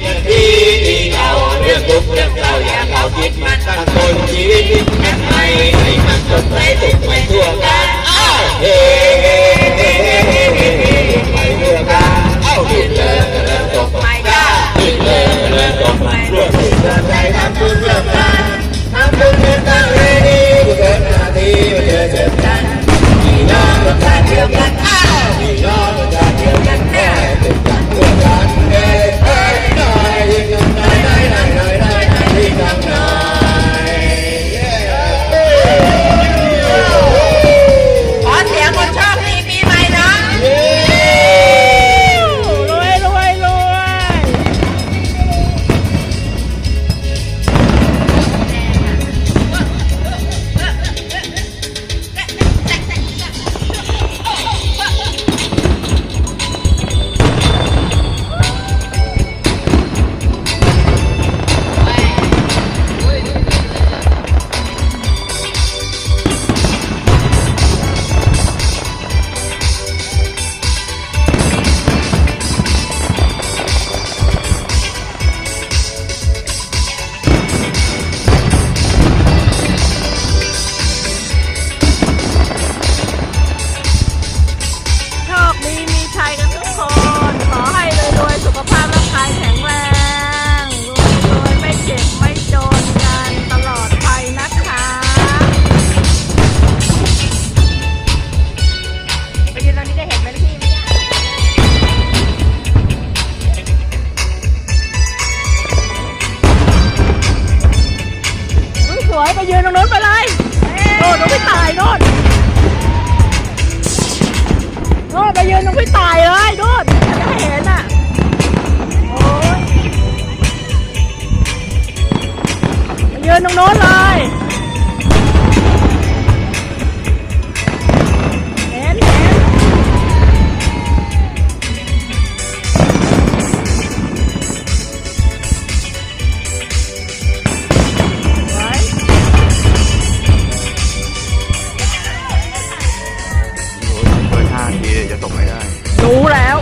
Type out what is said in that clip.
việc đi đi cao nước quốc nước cao nhà cao thiết mắt tăng tôi chỉ biết ngắn hay พี่ตายโน่นโน่นไปยืนตรงพี่ตายเลยโน่นจะเห็นอะโอ้ยไปยืนตรงโน้นเลย จะตกไม่ได้ รู้แล้ว